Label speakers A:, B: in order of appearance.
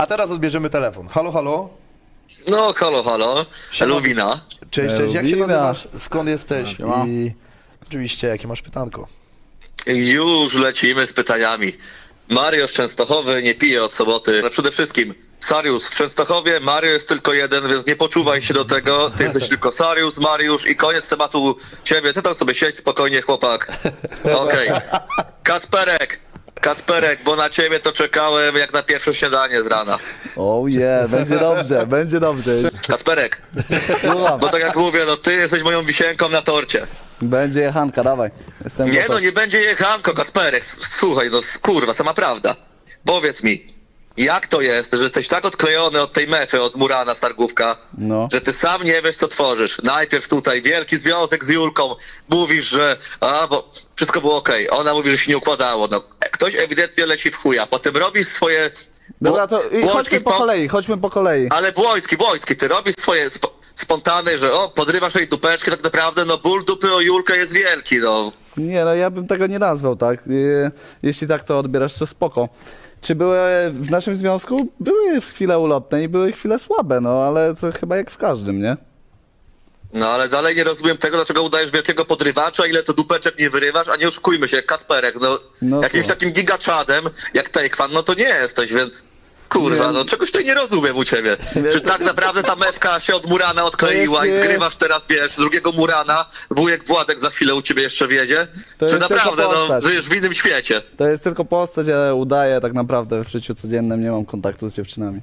A: A teraz odbierzemy telefon. Halo, halo.
B: No, halo, halo.
A: Siema.
B: Luwina.
A: Cześć, cześć. Jak się
C: Elwina.
A: nazywasz? Skąd jesteś?
C: Siema.
A: I oczywiście, jakie masz pytanko?
B: Już lecimy z pytaniami. Mario z Częstochowy nie pije od soboty. Ale przede wszystkim Sarius w Częstochowie, Mario jest tylko jeden, więc nie poczuwaj się do tego. Ty jesteś tylko Sarius, Mariusz i koniec tematu ciebie. Ty tam sobie siedź spokojnie, chłopak. Okej. Kasperek. Kasperek, bo na ciebie to czekałem jak na pierwsze śniadanie z rana.
C: Oh yeah, będzie dobrze, będzie dobrze.
B: Kasperek,
C: Słucham.
B: bo tak jak mówię, no ty jesteś moją wisienką na torcie.
C: Będzie jechanka, dawaj. Jestem
B: Nie no, nie będzie jechanko, Kacperek. S- Słuchaj, no kurwa, sama prawda. Powiedz mi, jak to jest, że jesteś tak odklejony od tej mefy, od Murana Stargówka,
C: No.
B: że ty sam nie wiesz, co tworzysz. Najpierw tutaj wielki związek z Julką, mówisz, że a, bo wszystko było okej. Ona mówi, że się nie układało. No, ktoś ewidentnie leci w chuja. Potem robisz swoje...
C: Dobra, to
B: Błoński
C: chodźmy po kolei, chodźmy po kolei.
B: Ale Błoński, Błoński, ty robisz swoje sp- spontane, że o, podrywasz jej dupeczkę, tak naprawdę, no ból dupy o Julkę jest wielki, no.
C: Nie no, ja bym tego nie nazwał, tak? Je- Jeśli tak to odbierasz, to spoko. Czy były w naszym związku? Były chwile ulotne i były chwile słabe, no ale to chyba jak w każdym, nie?
B: No ale dalej nie rozumiem tego, dlaczego udajesz wielkiego podrywacza, ile to dupeczek nie wyrywasz, a nie oszukujmy się, jak Kasperek, no,
C: No
B: jakimś
C: słuchaj.
B: takim gigaczadem, jak Tejkwan, no to nie jesteś, więc kurwa,
C: Nie.
B: no czegoś tutaj nie rozumiem u ciebie. Czy tak naprawdę ta mewka się od Murana odkleiła i
C: nie-
B: zgrywasz teraz, wiesz, drugiego Murana, wujek Władek za chwilę u ciebie jeszcze wiedzie?
C: To
B: Czy naprawdę, no, żyjesz w innym świecie?
C: To jest tylko postać, ale udaję tak naprawdę w życiu codziennym nie mam kontaktu z dziewczynami.